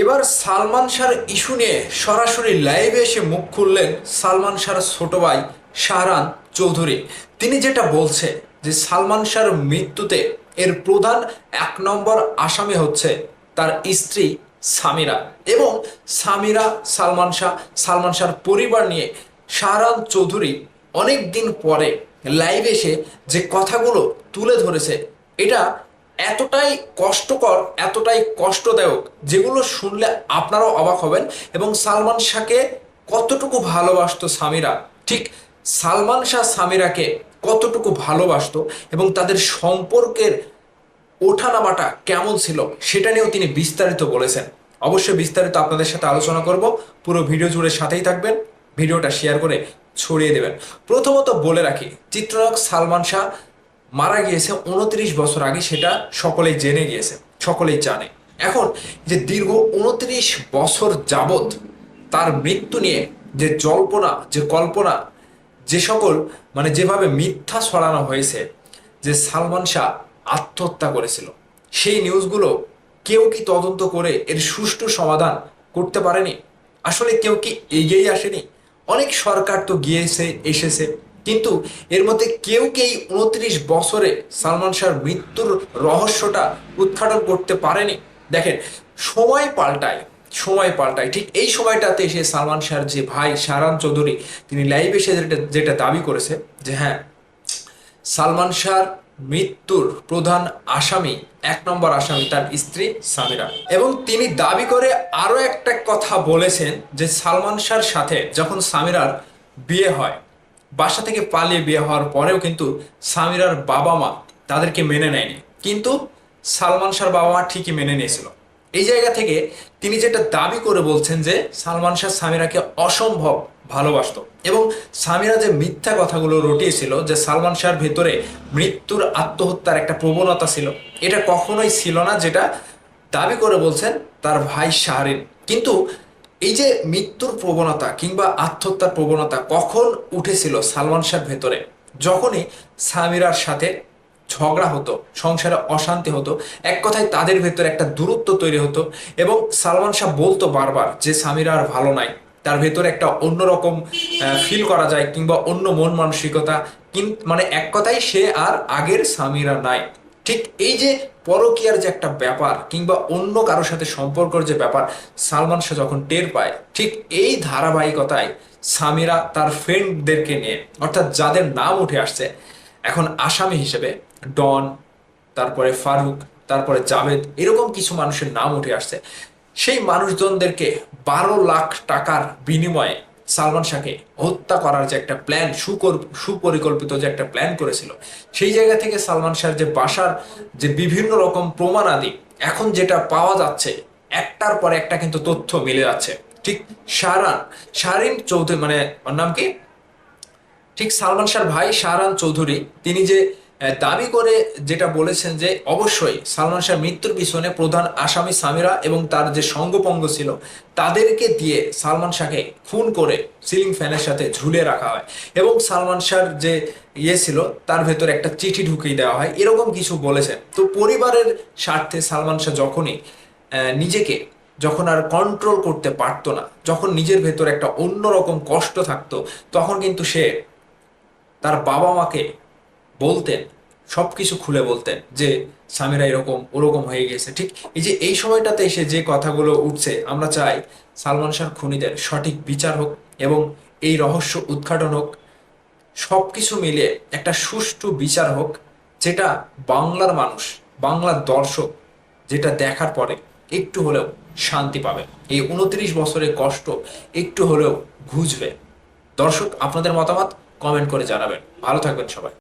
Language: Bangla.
এবার সালমান শাহর ইস্যু নিয়ে সরাসরি লাইভে এসে মুখ খুললেন সালমান শাহর ছোট ভাই শাহরান চৌধুরী। তিনি যেটা বলছে যে সালমান শাহর মৃত্যুতে এর প্রধান এক নম্বর আসামি হচ্ছে তার স্ত্রী সামিরা এবং সামিরা সালমান শাহ, সালমান শাহর পরিবার নিয়ে শাহরান চৌধুরী অনেক দিন পরে লাইভ এসে যে কথাগুলো তুলে ধরেছে, এটা এতটাই কষ্টকর, এতটাই কষ্টদায়ক, যেগুলো শুনলে আপনারাও অবাক হবেন। এবং সালমান শাহকে কতটুকু ভালোবাসত সামিরা? ঠিক, সালমান শাহ সামিরাকে কতটুকু ভালোবাসতো এবং তাদের সম্পর্কের ওঠানামাটা কেমন ছিল সেটা নিয়েও তিনি বিস্তারিত বলেছেন। অবশ্যই বিস্তারিত আপনাদের সাথে আলোচনা করব। পুরো ভিডিও জুড়ে সাথেই থাকবেন, ভিডিওটা শেয়ার করে ছড়িয়ে দেবেন। প্রথমত বলে রাখি, চিত্রনায়ক সালমান শাহ মারা গিয়েছে উনত্রিশ বছর আগে, সেটা সকলেই জেনে গিয়েছে, সকলেই জানে। এখন যে দীর্ঘ উনত্রিশ বছর যাবত তার মৃত্যু নিয়ে যে জল্পনা, যে কল্পনা, যে সকল মানে যেভাবে মিথ্যা ছড়ানো হয়েছে, যে সালমান শাহ আত্মহত্যা করেছিল, সেই নিউজগুলো কেউ কি তদন্ত করে এর সুষ্ঠু সমাধান করতে পারেনি? আসলে কেউ কি এগিয়েই আসেনি? অনেক সরকার তো গিয়েছে, এসেছে। কিন্তু এর মধ্যে কেউ কি এই উনত্রিশ বছরে সালমান শাহর মৃত্যুর রহস্যটা উদ্ঘাটন করতে পারেনি। দেখেন, সময় পাল্টায় সময় পাল্টায়। ঠিক এই সময়টাতে এসে সালমান শাহর যে ভাই শাহরান চৌধুরী, তিনি লাইভ এসে যেটা যেটা দাবি করেছে যে হ্যাঁ সালমান শাহর মৃত্যুর প্রধান আসামি, এক নম্বর আসামি তার স্ত্রী সামিরা। এবং তিনি দাবি করে আরও একটা কথা বলেছেন যে সালমান শাহর সাথে যখন সামিরার বিয়ে হয় বাসা থেকে পালিয়ে বিয়ে হওয়ার পরেও কিন্তু সামিরার বাবা মা তাদেরকে মেনে নেয়নি। কিন্তু সালমান শাহর বাবা মা ঠিকই মেনে নিয়েছিল। এই জায়গা থেকে তিনি যেটা দাবি করে বলছেন যে সালমান শাহ সামিরাকে অসম্ভব ভালোবাসতো এবং সামিরা যে মিথ্যা কথাগুলো রটিয়েছিল যে সালমান শাহর ভেতরে মৃত্যুর আত্মহত্যার একটা প্রবণতা ছিল, এটা কখনোই ছিল না, যেটা দাবি করে বলছেন তার ভাই শাহরিন। কিন্তু এই যে মৃত্যুর প্রবণতা কিংবা আত্মহত্যার প্রবণতা কখন উঠেছিল সালমান শাহর ভেতরে? যখনই সামিরার সাথে ঝগড়া হতো, সংসারে অশান্তি হতো, এক কথায় তাদের ভেতরে একটা দূরত্ব তৈরি হতো এবং সালমান শাহ বলতো বারবার যে সামিরা আর ভালো নাই। তার ভেতরে একটা অন্যরকম ফিল করা যায় কিংবা অন্য মন মানসিকতা মানে এক কথায় সে আর আগের সামিরা নাই। ঠিক এই যে পরকীয়ার যে একটা ব্যাপার কিংবা অন্য কারোর সাথে সম্পর্কের যে ব্যাপার, সালমান শাহ যখন টের পায়, ঠিক এই ধারাবাহিকতায় সামিরা তার ফ্রেন্ডদেরকে নিয়ে, অর্থাৎ যাদের নাম উঠে আসছে, এখন আসামি হিসেবে ডন, তারপরে ফারুক, তারপরে জাভেদ, এরকম কিছু মানুষের নাম উঠে আসছে। সেই মানুষজনদেরকে বারো লাখ টাকার বিনিময়ে সালমান শাহকে হত্যা করার যে একটা প্ল্যান সুকর সুপরিকল্পিত যে একটা প্ল্যান করেছিল, সেই জায়গা থেকে সালমান শাহর যে বাসার যে বিভিন্ন রকম প্রমাণাদি এখন যেটা পাওয়া যাচ্ছে, একটার পর একটা কিন্তু তথ্য মিলে যাচ্ছে। ঠিক শাহরান শাহরিন চৌধুরী মানে ওর নাম কি? ঠিক সালমান শাহর ভাই শাহরান চৌধুরী, তিনি যে দাবি করে যেটা বলেছেন যে অবশ্যই সালমান শাহর মৃত্যুর পিছনে প্রধান আসামি সামিরা এবং তার যে সঙ্গপঙ্গ ছিল, তাদেরকে দিয়ে সালমান শাহকে খুন করে সিলিং ফ্যানের সাথে ঝুলে রাখা হয় এবং সালমান শাহর যে ইয়ে ছিল, তার ভেতরে একটা চিঠি ঢুকিয়ে দেওয়া হয়। এরকম কিছু বলেছেন। তো পরিবারের স্বার্থে সালমান শাহ যখনই নিজেকে যখন আর কন্ট্রোল করতে পারতো না, যখন নিজের ভেতর একটা অন্যরকম কষ্ট থাকতো, তখন কিন্তু সে তার বাবা মাকে বলতেন সব কিছু খুলে বলতেন যে স্বামীরা এরকম, ওরকম হয়ে গেছে ঠিক এই যে, এই সময়টাতে এসে যে কথাগুলো উঠছে, আমরা চাই সালমান শাহ খুনিদের সঠিক বিচার হোক এবং এই রহস্য উদ্ঘাটন হোক। সব কিছু মিলিয়ে একটা সুষ্ঠু বিচার হোক, যেটা বাংলার মানুষ, বাংলার দর্শক যেটা দেখার পরে একটু হলেও শান্তি পাবে। এই উনত্রিশ বছরের কষ্ট একটু হলেও ঘুচবে। দর্শক, আপনাদের মতামত কমেন্ট করে জানাবেন। ভালো থাকবেন সবাই।